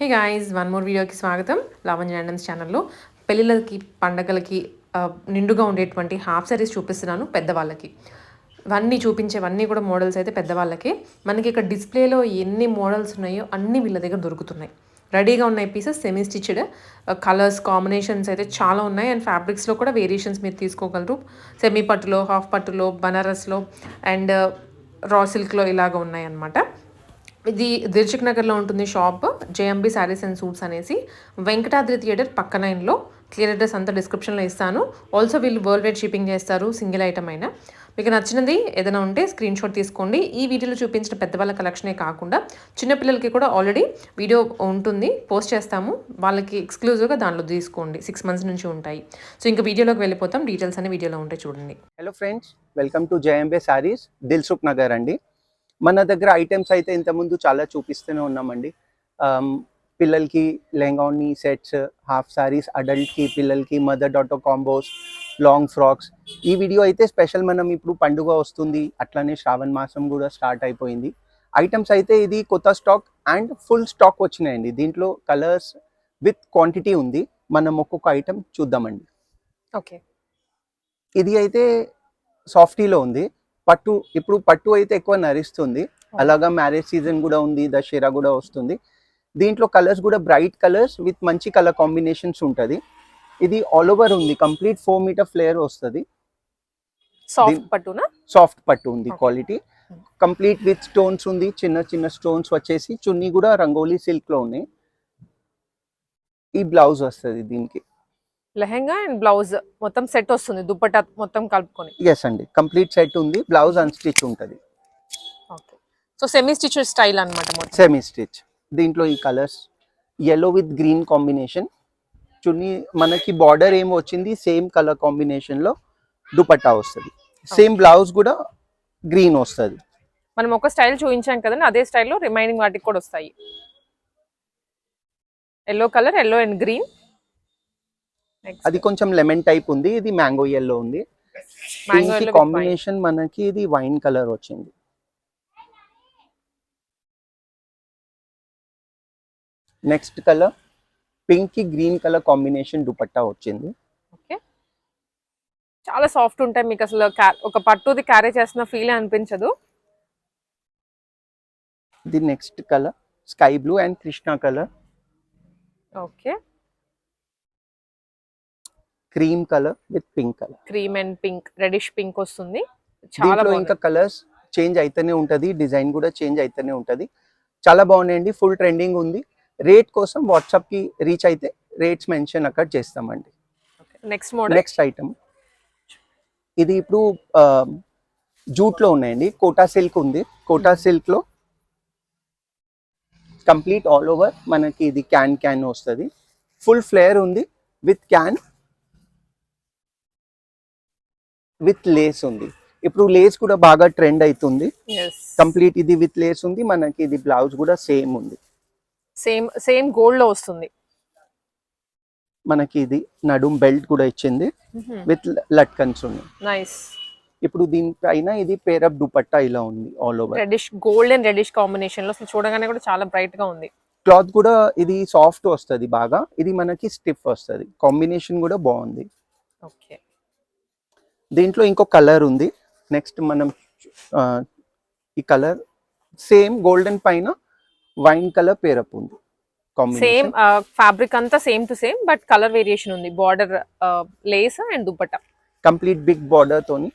Hey guys one more వీడియోకి స్వాగతం. Lavanya randoms ఛానల్లో పెళ్ళిళ్ళకి పండగలకి uh, నిండుగా ఉండేటువంటి హాఫ్ సారీస్ చూపిస్తున్నాను పెద్దవాళ్ళకి. ఇవన్నీ చూపించేవన్నీ కూడా మోడల్స్ అయితే పెద్దవాళ్ళకి. మనకి ఇక్కడ డిస్ప్లేలో ఎన్ని మోడల్స్ ఉన్నాయో అన్నీ వీళ్ళ దగ్గర దొరుకుతున్నాయి. రెడీగా ఉన్నాయి pieces semi stitched colours combinations అయితే చాలా ఉన్నాయి. అండ్ ఫ్యాబ్రిక్స్లో కూడా వేరియేషన్స్ మీరు తీసుకోగలరు. సెమీ పట్టులో హాఫ్ పట్టులో బనారస్లో అండ్ రా సిల్క్లో ఇలాగ ఉన్నాయి అన్నమాట ఇది దిల్చుక్ నగర్లో ఉంటుంది shop. JMB sarees and suits అనేసి. వెంకటాద్రి థియేటర్ పక్కన లైన్లో క్లియర్ అడ్రస్ అంతా డిస్క్రిప్షన్లో ఇస్తాను. ఆల్సో వీళ్ళు వరల్డ్ వైడ్ షిప్పింగ్ చేస్తారు సింగిల్ ఐటమ్ అయినా. మీకు నచ్చినది ఏదైనా ఉంటే స్క్రీన్ షాట్ తీసుకోండి. ఈ వీడియోలో చూపించిన పెద్దవాళ్ళ కలెక్షనే కాకుండా చిన్నపిల్లలకి కూడా ఆల్రెడీ వీడియో ఉంటుంది. పోస్ట్ చేస్తాము. వాళ్ళకి ఎక్స్క్లూజివ్గా దాంట్లో తీసుకోండి. సిక్స్ మంత్స్ నుంచి ఉంటాయి. సో ఇంకా వీడియోలోకి వెళ్ళిపోతాం. డీటెయిల్స్ అనే వీడియోలో ఉంటాయి చూడండి. Hello friends welcome to Jayambe sarees Dilsukh Nagar అండి. మన దగ్గర ఐటమ్స్ అయితే ఇంతకుముందు చాలా చూపిస్తూనే ఉన్నామండి. పిల్లలకి లెహంగాని సెట్స్ హాఫ్ సారీస్ అడల్ట్కి పిల్లలకి mother daughter combos long frocks ఈ వీడియో అయితే స్పెషల్ మనం ఇప్పుడు పండుగ వస్తుంది. అట్లానే శ్రావణ మాసం కూడా స్టార్ట్ అయిపోయింది. ఐటమ్స్ అయితే ఇది కొత్త స్టాక్ అండ్ ఫుల్ స్టాక్ వచ్చినాయండి. దీంట్లో కలర్స్ విత్ క్వాంటిటీ ఉంది. మనం ఒక్కొక్క ఐటమ్ చూద్దామండి. ఓకే ఇది అయితే సాఫ్టీలో ఉంది. పట్టు ఇప్పుడు పట్టు అయితే ఎక్కువ నరిస్తుంది. అలాగా మ్యారేజ్ సీజన్ కూడా ఉంది దసరా కూడా వస్తుంది. దీంట్లో కలర్స్ కూడా బ్రైట్ కలర్స్ విత్ మంచి కలర్ కాంబినేషన్స్ ఉంటుంది. ఇది ఆల్ ఓవర్ ఉంది కంప్లీట్ ఫోర్ మీటర్ ఫ్లేయర్ వస్తుంది. సాఫ్ట్ పట్టునా? సాఫ్ట్ పట్టు ఉంది. క్వాలిటీ కంప్లీట్ విత్ స్టోన్స్ ఉంది చిన్న చిన్న స్టోన్స్ వచ్చేసి చున్నీ కూడా రంగోలీ సిల్క్లో ఉన్నాయి. ఈ బ్లౌజ్ వస్తుంది దీనికి. లెహెంగా అండ్ బ్లౌజ్ మొత్తం సెట్ వస్తుంది దుప్పటా మొత్తం కలుపుకొని. ఎస్ అండి. కంప్లీట్ సెట్ ఉంది. బ్లౌజ్ అన్స్టిచ్ ఉంటుంది. Okay so semi stitch style అన్నమాట మొత్తం. సెమీ స్టిచ్ దీంట్లో ఈ colours yellow with green combination చున్నీ మనకి బార్డర్ ఏం వచ్చింది? సేమ్ కలర్ కాంబినేషన్లో దుపట్టా వస్తుంది. సేమ్ బ్లౌజ్ కూడా గ్రీన్ వస్తుంది. మనం ఒక స్టైల్ చూపించాం కదండి అదే స్టైల్లో రిమైనింగ్ వాటికి కూడా వస్తాయి. Yellow colour yellow and green అది కొంచెం లెమన్ టైప్ ఉంది ఇది మ్యాంగో ఎల్లో ఉంది. దీనికి కాంబినేషన్ మనకి ఇది వైన్ కలర్ వచ్చింది. నెక్స్ట్ కలర్ పింక్కి గ్రీన్ కలర్ కాంబినేషన్ దుపట్టా వచ్చింది. ఓకే చాలా సాఫ్ట్ ఉంటాయి మీకు అసలు ఒక పట్టుది క్యారీ చేస్తున్న ఫీల్ అనిపించదు. ఇది next colour sky blue and Krishna colour okay cream colour with pink colour. Cream and pink reddish pink వస్తుంది. చాలా ఇంకా కలర్స్ చేంజ్ అయితేనే ఉంటది డిజైన్ కూడా చేంజ్ అయితేనే ఉంటది. చాలా బాగున్నాయండి ఫుల్ ట్రెండింగ్ ఉంది. రేట్ కోసం వాట్సాప్కి రీచ్ అయితే రేట్స్ మెన్షన్ అక్కడ చేస్తామండి. నెక్స్ట్ మోడల్ నెక్స్ట్ ఐటమ్ ఇది ఇప్పుడు జూట్లో ఉన్నాయండి కోటా సిల్క్ ఉంది. కోటా సిల్క్లో కంప్లీట్ ఆల్ ఓవర్ మనకి ఇది క్యాన్ క్యాన్ వస్తుంది. ఫుల్ ఫ్లేయర్ ఉంది విత్ క్యాన్. విత్ లేస్ ఉంది. ఇప్పుడు లేస్ కూడా బాగా ట్రెండ్ అవుతుంది కంప్లీట్ ఇది విత్ లేస్ ఉంది. మనకి ఇది బ్లౌజ్ కూడా సేమ్ ఉంది. సేమ్ సేమ్ గోల్డ్లో వస్తుంది. మనకి ఇది నడుం బెల్ట్ కూడా ఇచ్చింది. విత్ లట్కన్స్ ఉన్నాయి. నైస్ ఇప్పుడు దీనిపైన ఇది పేరప్ దుపట్టా ఇలా ఉంది all over reddish gold and reddish కాంబినేషన్లో చూడగానే కూడా చాలా బ్రైట్గా ఉంది. క్లాత్ కూడా ఇది సాఫ్ట్ వస్తుంది బాగా. ఇది మనకి స్టిఫ్ వస్తుంది. కాంబినేషన్ కూడా బాగుంది. ఓకే దీంట్లో ఇంకో కలర్ ఉంది. నెక్స్ట్ మనం ఈ కలర్ సేమ్ గోల్డెన్ పైన వైన్ కలర్ పేరప్ ఉంది. సేమ్ ఫ్యాబ్రిక్ అంతా same to same but colour variation ఉంది. Border lace and dupatta complete big border తోని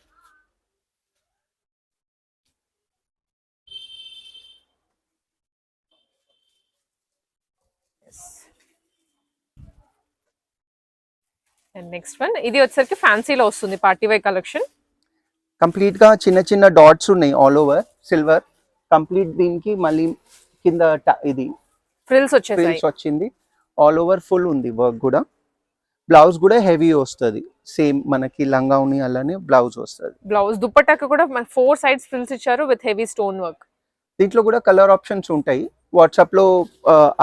అండ్ నెక్స్ట్ వన్ ఇది వచ్చేసరికి ఫ్యాన్సీలో వస్తుంది పార్టీ వై కలెక్షన్ కంప్లీట్గా చిన్న చిన్న డాట్స్ ఉన్నాయి ఆల్ ఓవర్ సిల్వర్ కంప్లీట్ దీనికి మళ్ళీ కింద ఇది ఫ్రిల్స్ వచ్చేసాయి. ఫ్రిల్స్ వచ్చింది. ఆల్ ఓవర్ ఫుల్ ఉంది వర్క్ కూడా. బ్లౌజ్ కూడా హెవీ వస్తుంది. సేమ్ మనకి లంగా ఉని అలానే బ్లౌజ్ వస్తుంది. బ్లౌజ్ దుపట్టాకు కూడా ఫోర్ సైడ్స్ ఫ్రిల్స్ ఇచ్చారు విత్ హెవీ స్టోన్ వర్క్ దీంట్లో కూడా కలర్ ఆప్షన్స్ ఉంటాయి. వాట్సాప్లో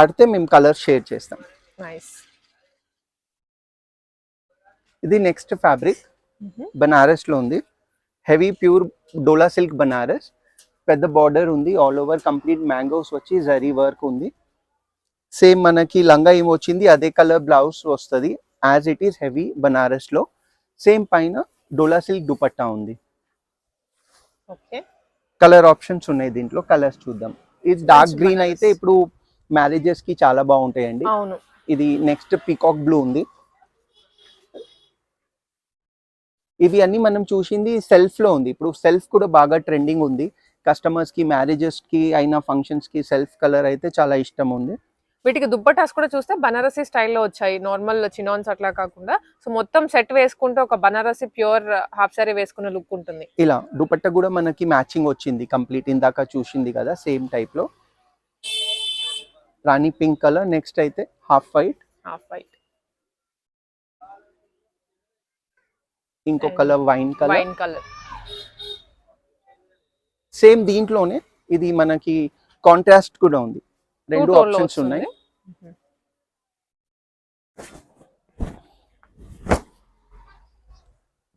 అడితే మేము కలర్ షేర్ చేస్తాం. నైస్ ఇది నెక్స్ట్ ఫ్యాబ్రిక్ బనారస్లో ఉంది. Heavy pure Dola silk Banaras పెద్ద బార్డర్ ఉంది. ఆల్ ఓవర్ కంప్లీట్ మ్యాంగోస్ వచ్చి జరీ వర్క్ ఉంది. సేమ్ మనకి లంగా ఏం వచ్చింది? అదే కలర్ బ్లౌజ్ వస్తుంది. యాజ్ ఇట్ ఈస్ హెవీ బనారస్లో. సేమ్ పైన డోలా సిల్క్ దుపట్టా ఉంది. ఓకే కలర్ ఆప్షన్స్ ఉన్నాయి దీంట్లో. కలర్స్ చూద్దాం. ఇది డార్క్ గ్రీన్. అయితే ఇప్పుడు మ్యారేజెస్కి చాలా బాగుంటాయండి. ఇది నెక్స్ట్ పీకాక్ బ్లూ ఉంది. ఇవి అన్ని మనం చూసింది సెల్ఫ్లో ఉంది. ఇప్పుడు సెల్ఫ్ కూడా బాగా ట్రెండింగ్ ఉంది. కస్టమర్స్కి మ్యారేజెస్కి అయినా ఫంక్షన్స్కి సెల్ఫ్ కలర్ అయితే చాలా ఇష్టం ఉంది. వీటికి దుప్పటాస్ కూడా చూస్తే బనారసి స్టైల్లో వచ్చాయి. నార్మల్ చినాన్స్ అట్లా కాకుండా. సో మొత్తం సెట్ వేసుకుంటే ఒక బనారసి ప్యూర్ హాఫ్ సారీ వేసుకున్న లుక్ ఉంటుంది. ఇలా దుపట్టా కూడా మనకి మ్యాచింగ్ వచ్చింది. కంప్లీట్ ఇందాక చూసింది కదా సేమ్ టైప్లో. రాణి పింక్ కలర్ నెక్స్ట్ అయితే హాఫ్ వైట్ హాఫ్ వైట్ ఇంకో colour wine colour. Wine colour. Same దీంట్లోనే ఇది మనకి కాంట్రాస్ట్ కూడా ఉంది. రెండు ఆప్షన్స్ ఉన్నాయి.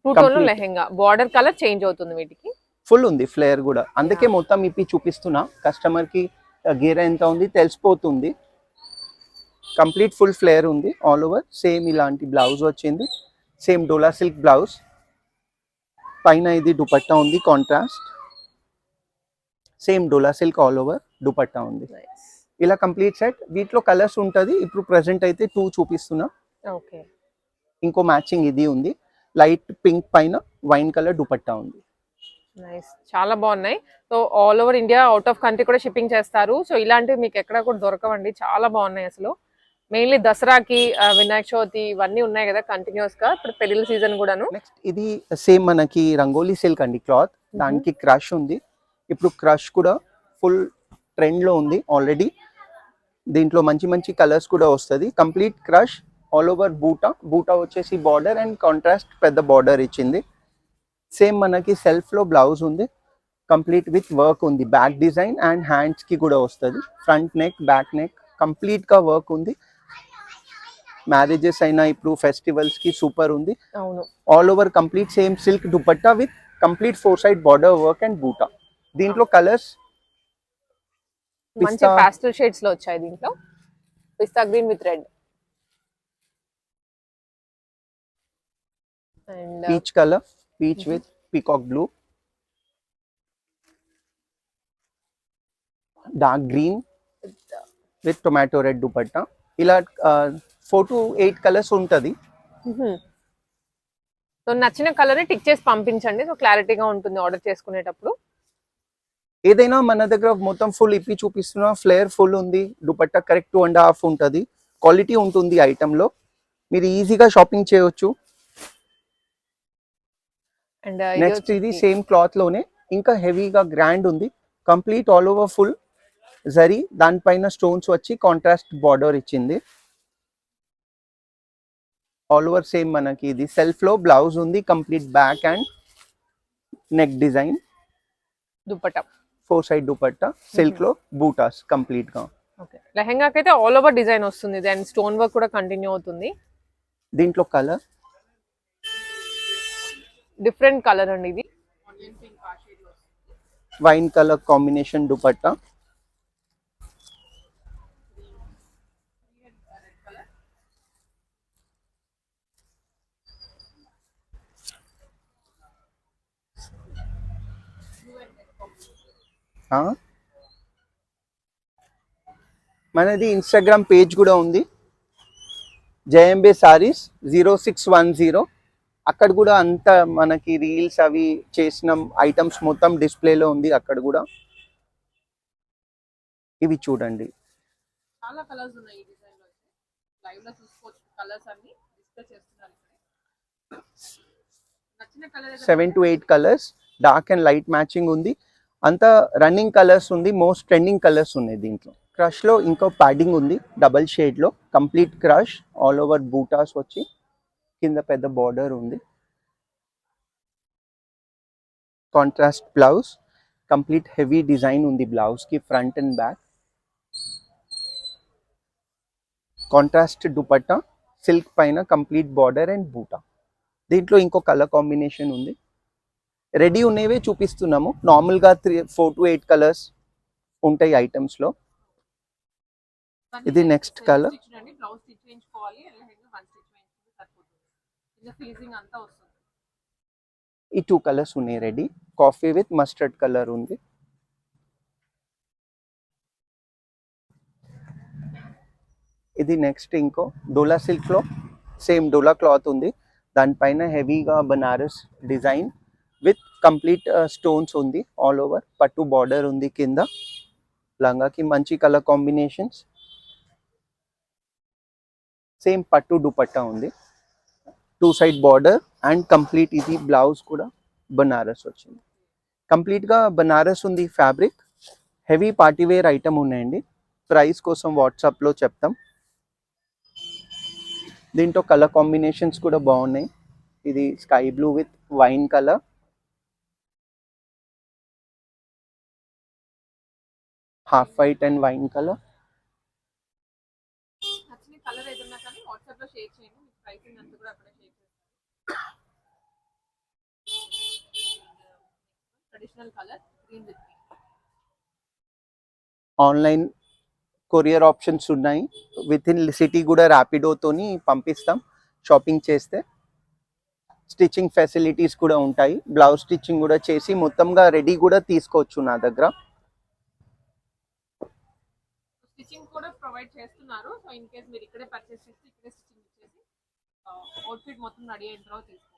Two tone Complete. Lehenga border colour change అవుతుంది వీటికి. ఫుల్ ఉంది ఫ్లేయర్ కూడా. అందుకే మొత్తం ఇప్పి చూపిస్తున్నా. కస్టమర్కి గేర ఎంత ఉంది తెలిసిపోతుంది. కంప్లీట్ ఫుల్ ఫ్లేయర్ ఉంది ఆల్ ఓవర్ సేమ్ ఇలాంటి బ్లౌజ్ వచ్చింది. సేమ్ డోలా సిల్క్ బ్లౌజ్ పైన ఇది దుపట్టా ఉంది contrast same Dola silk all over dupatta ఉంది. ఇలా కంప్లీట్ సెట్ వీటిలో కలర్స్ ఉంటుంది. ఇప్పుడు ప్రెసెంట్ అయితే టూ చూపిస్తున్నా. ఓకే ఇంకో మ్యాచింగ్ ఇది ఉంది. లైట్ పింక్ పైన వైన్ కలర్ దుపట్టా ఉంది. నైస్ చాలా బాగున్నాయి. So all over India out of country కూడా షిప్పింగ్ చేస్తారు. సో ఇలాంటివి మీకు ఎక్కడ కూడా దొరకవండి. చాలా బాగున్నాయి అసలు. మెయిన్లీ దసరాకి వినాయక చవితి ఇవన్నీ ఉన్నాయి కదా కంటిన్యూస్గా ఇప్పుడు పెళ్ళిళ్ళ సీజన్ కూడాను. నెక్స్ట్ ఇది సేమ్ మనకి రంగోలీ సిల్క్ అండి క్లాత్ దానికి క్రష్ ఉంది. ఇప్పుడు క్రష్ కూడా ఫుల్ ట్రెండ్లో ఉంది ఆల్రెడీ దీంట్లో మంచి మంచి కలర్స్ కూడా వస్తుంది. కంప్లీట్ క్రష్ ఆల్ ఓవర్ బూటా. బూటా వచ్చేసి బార్డర్ అండ్ కాంట్రాస్ట్ పెద్ద బార్డర్ ఇచ్చింది. సేమ్ మనకి సెల్ఫ్లో బ్లౌజ్ ఉంది. కంప్లీట్ విత్ వర్క్ ఉంది. బ్యాక్ డిజైన్ అండ్ హ్యాండ్స్కి కూడా వస్తుంది. ఫ్రంట్ నెక్ బ్యాక్ నెక్ కంప్లీట్గా వర్క్ ఉంది. మ్యారేజెస్ అయినా ఇప్పుడు ఫెస్టివల్స్కి సూపర్ ఉంది. అవును. All over complete same silk dupatta with complete four side border work and బూటా దీంట్లో కలర్స్ మంచి పాస్టల్ షేడ్స్లో వచ్చాయి దీంట్లో. Pista green with red and peach colour peach. With peacock blue dark green with tomato red dupatta ఇలా four to eight colours ఉంటుంది. So నచ్చిన colour tick చేసి పంపించండి. సో క్లారిటీగా ఉంటుంది ఆర్డర్ చేసుకునేటప్పుడు. ఏదైనా మన దగ్గర మొత్తం ఫుల్ ఇప్పి చూపిస్తున్నా ఫ్లేయర్ ఫుల్ ఉంది. Dupatta correct two and half ఉంటుంది. క్వాలిటీ ఉంటుంది ఐటెంలో. మీరు ఈజీగా షాపింగ్ చేయొచ్చు. అండ్ నెక్స్ట్ ఇది సేమ్ క్లాత్లోనే. ఇంకా హెవీగా గ్రాండ్ ఉంది. Complete all over full zari. దానిపైన స్టోన్స్ వచ్చి కాంట్రాస్ట్ బార్డర్ ఇచ్చింది. ఆల్ ఓవర్ సేమ్ మనకి ఇది. సెల్ఫ్లో బ్లౌజ్ ఉంది complete back and neck design dupatta? Four side dupatta సిల్క్లో బూటాస్ కంప్లీట్గా. ఓకే. లెహంగాకి అయితే ఆల్ ఓవర్ డిజైన్ వస్తుంది. దెన్ స్టోన్ వర్క్ కూడా కంటిన్యూ అవుతుంది. దీంట్లో కలర్ డిఫరెంట్ కలర్ అండి ఇది. వైన్ కలర్ కాంబినేషన్ దుపట్టా మనది ఇన్స్టాగ్రామ్ పేజ్ కూడా ఉంది. JMB sarees zero six one zero అక్కడ కూడా అంత మనకి రీల్స్ అవి చేసిన ఐటమ్స్ మొత్తం డిస్ప్లేలో ఉంది అక్కడ కూడా. ఇవి చూడండి. చాలా కలర్స్ ఉన్నాయి ఈ డిజైన్లో లైవ్లో చూసుకోవచ్చు. కలర్స్ అన్ని డిస్ప్లే చేస్తున్నారు నచ్చిన colour seven to eight colours dark and light matching ఉంది. అంతా రన్నింగ్ కలర్స్ ఉంది మోస్ట్ ట్రెండింగ్ కలర్స్ ఉన్నాయి దీంట్లో. క్రష్లో ఇంకో ప్యాడింగ్ ఉంది డబల్ షేడ్లో complete crush all over buttas వచ్చి కింద పెద్ద బార్డర్ ఉంది. Contrast blouse complete heavy design ఉంది బ్లౌజ్కి front and back contrast dupatta silk పైన కంప్లీట్ బార్డర్ అండ్ బూటా దీంట్లో ఇంకో కలర్ కాంబినేషన్ ఉంది. రెడీ ఉన్నవే చూపిస్తున్నాము. నార్మల్గా three four to eight colours ఉంటాయి ఐటమ్స్లో ఇది అంతా వస్తుంది. ఈ టూ కలర్స్ ఉన్నాయి ready coffee with mustard colour ఉంది. ఇది నెక్స్ట్ ఇంకో డోలా సిల్క్లో సేమ్ డోలా క్లాత్ ఉంది. దానిపైన హెవీగా Banaras design with complete stones ఉంది ఆల్ ఓవర్ పట్టు బార్డర్ ఉంది కింద. లంగాకి మంచి కలర్ కాంబినేషన్స్ సేమ్ పట్టు దుపట్టా ఉంది. Two side border and complete ఇది బ్లౌజ్ కూడా బనారస్ వచ్చింది. కంప్లీట్గా బనారస్ ఉంది fabric heavy party wear item ఉన్నాయండి. ప్రైస్ కోసం వాట్సాప్లో చెప్తాం. దీంట్లో కలర్ కాంబినేషన్స్ కూడా బాగున్నాయి. ఇది sky blue with wine colour half white and wine colour. Online courier options ఉన్నాయి. విత్ ఇన్ సిటీ కూడా ర్యాపిడోతోని పంపిస్తాం. షాపింగ్ చేస్తే స్టిచ్చింగ్ ఫెసిలిటీస్ కూడా ఉంటాయి. బ్లౌజ్ స్టిచ్చింగ్ కూడా చేసి మొత్తంగా రెడీ కూడా తీసుకోవచ్చు నా దగ్గర. స్టిచ్చింగ్ కూడా ప్రొవైడ్ చేస్తున్నారు. సో ఇన్ కేస్ మీరు ఇక్కడే పర్చేస్ చేస్తే ఇక్కడే స్టిచ్చింగ్ ఇచ్చేసి అవుట్ఫిట్ మొత్తం రెడీ అయిన తర్వాత తీసుకోండి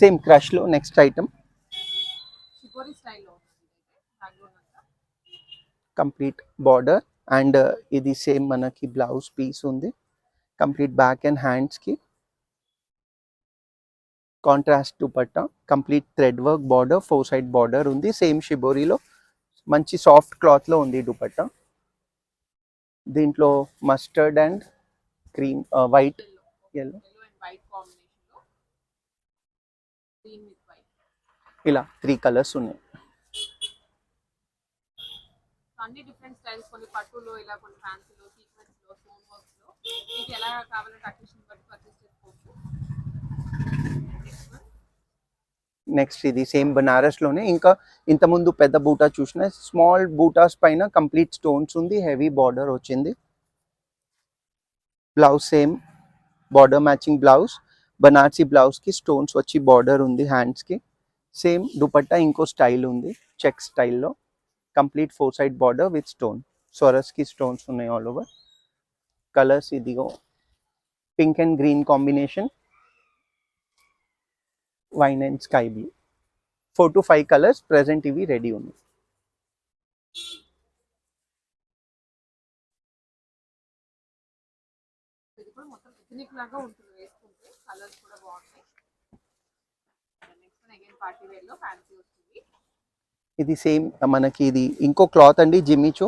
same క్రష్లో next item complete border and ఇది సేమ్ మనకి బ్లౌజ్ పీస్ ఉంది. కంప్లీట్ బ్యాక్ అండ్ హ్యాండ్స్కి contrast dupatta complete thread work border four side border ఉంది. సేమ్ షిబోరీలో మంచి సాఫ్ట్ క్లాత్లో ఉంది దుపట్టా దీంట్లో mustard and cream white yellow white ఇలా త్రీ కలర్స్ ఉన్నాయి. అన్ని డిఫరెంట్ స్టైల్స్ కొన్ని పట్టులో ఇలా కొన్ని ఫ్యాన్సీలో సీక్వెన్స్లో స్టోన్ వర్క్స్లో మీకు ఎలా కావాలంటే అకేషన్ బట్టి పర్చేస్ చేసుకోవచ్చు. నెక్స్ట్ ఇది సేమ్ బనారస్లోనే ఇంకా ఇంతకుముందు పెద్ద బూటా చూసిన స్మాల్ బూటాస్ పైన కంప్లీట్ స్టోన్స్ ఉంది హెవీ బార్డర్ వచ్చింది. Blouse same border matching blouse Banarasi బ్లౌజ్కి స్టోన్స్ వచ్చి బార్డర్ ఉంది హ్యాండ్స్కి సేమ్ దుపట్టా ఇంకో స్టైల్ ఉంది చెక్ స్టైల్లో complete four side border with stone సొరస్కి stones ఉన్నాయి ఆల్ ఓవర్ కలర్స్ ఇదిగో pink and green combination wine and sky blue. Four to five colours present ఇవి రెడీ ఉన్నాయి. ఇది సేమ్ మనకి ఇది ఇంకో క్లాత్ అండి జిమ్మిచు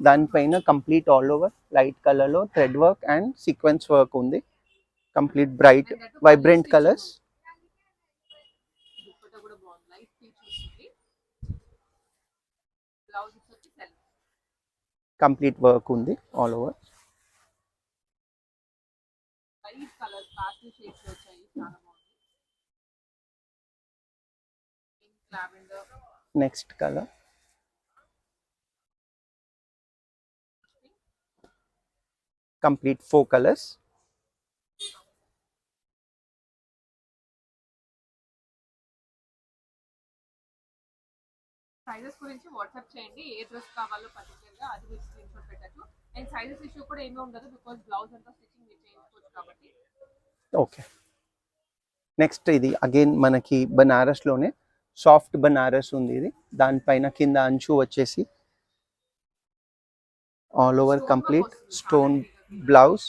దానిపైన కంప్లీట్ ఆల్ ఓవర్ లైట్ కలర్లో thread work and sequence work ఉంది. Complete bright vibrant colours dupatta కూడా బాగుంది లైట్ పీచ్ వస్తుంది బ్లౌజ్ వచ్చి సెల్ కంప్లీట్ వర్క్ ఉంది all over. Next colour. Complete four colours. Sizes గురించి వాట్సాప్ చేయండి ఏ డ్రెస్ కావాలో పర్టికులర్గా అది మీరు స్క్రీన్ షాట్ పెట్టచ్చు. అండ్ సైజెస్ ఇష్యూ కూడా ఏమీ ఉండదు బికాస్ బ్లౌజ్ అంతా స్టిచ్చింగ్ మీరు చేయించుకోవచ్చు కాబట్టి. ఓకే నెక్స్ట్ ఇది అగైన్ మనకి బనారస్లోనే సాఫ్ట్ బనారస్ ఉంది ఇది. దానిపైన కింద అంచు వచ్చేసి all over complete stone blouse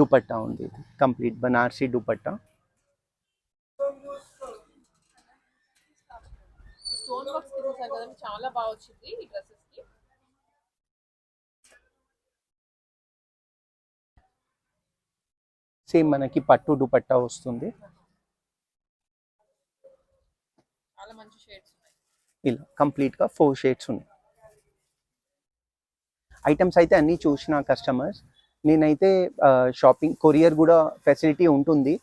dupatta ఉంది ఇది. కంప్లీట్ బనారసి దుపట్టా స్టోన్ కదండి చాలా బాగా వచ్చింది ఈ డ్రెస్సెస్కి. సేమ్ మనకి పట్టు దుపట్టా వస్తుంది. చాలా మంచి షేడ్స్ ఉన్నాయి. ఇలా కంప్లీట్గా ఫోర్ షేడ్స్ ఉన్నాయి. ఐటమ్స్ అయితే అన్నీ చూసిన కస్టమర్స్ నేనైతే షాపింగ్ కొరియర్ కూడా ఫెసిలిటీ ఉంటుంది.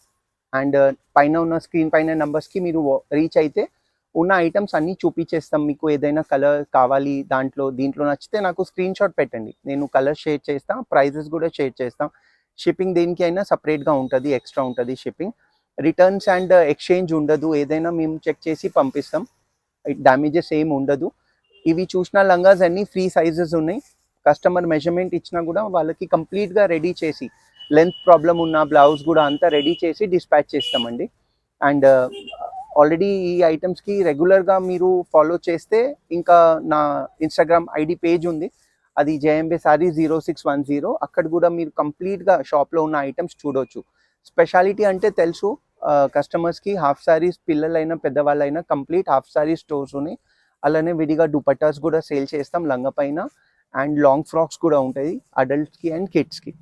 అండ్ పైన ఉన్న స్క్రీన్ పైన నెంబర్స్కి మీరు రీచ్ అయితే ఉన్న ఐటమ్స్ అన్నీ చూపించేస్తాం. మీకు ఏదైనా కలర్ కావాలి దాంట్లో దీంట్లో నచ్చితే నాకు స్క్రీన్ షాట్ పెట్టండి. నేను కలర్ షేర్ చేస్తాను ప్రైజెస్ కూడా షేర్ చేస్తాం. షిప్పింగ్ దేనికి అయినా సపరేట్గా ఉంటుంది ఎక్స్ట్రా ఉంటుంది షిప్పింగ్ రిటర్న్స్ అండ్ ఎక్స్చేంజ్ ఉండదు. ఏదైనా మేము చెక్ చేసి పంపిస్తాం. డ్యామేజెస్ ఏమి ఉండదు. ఇవి చూసిన లంగాస్ అన్నీ ఫ్రీ సైజెస్ ఉన్నాయి. కస్టమర్ మెజర్మెంట్ ఇచ్చినా కూడా వాళ్ళకి కంప్లీట్గా రెడీ చేసి లెంత్ ప్రాబ్లం ఉన్న బ్లౌజ్ కూడా అంతా రెడీ చేసి డిస్పాచ్ చేస్తామండి. అండ్ ఆల్రెడీ ఈ ఐటమ్స్కి రెగ్యులర్గా మీరు ఫాలో చేస్తే ఇంకా నా ఇన్స్టాగ్రామ్ ఐడి పేజ్ ఉంది. అది జేఎంబే sorry zero six one zero అక్కడ కూడా మీరు కంప్లీట్గా షాప్లో ఉన్న ఐటమ్స్ చూడొచ్చు. స్పెషాలిటీ అంటే తెలుసు. కస్టమర్స్కి హాఫ్ సారీస్ పిల్లలైనా పెద్దవాళ్ళైనా కంప్లీట్ హాఫ్ సారీ స్టోర్స్ ఉన్నాయి. అలానే విడిగా దుపట్టాస్ కూడా సేల్ చేస్తాం లంగ పైన. అండ్ లాంగ్ ఫ్రాక్స్ కూడా ఉంటాయి. అడల్ట్స్కి అండ్ కిడ్స్కి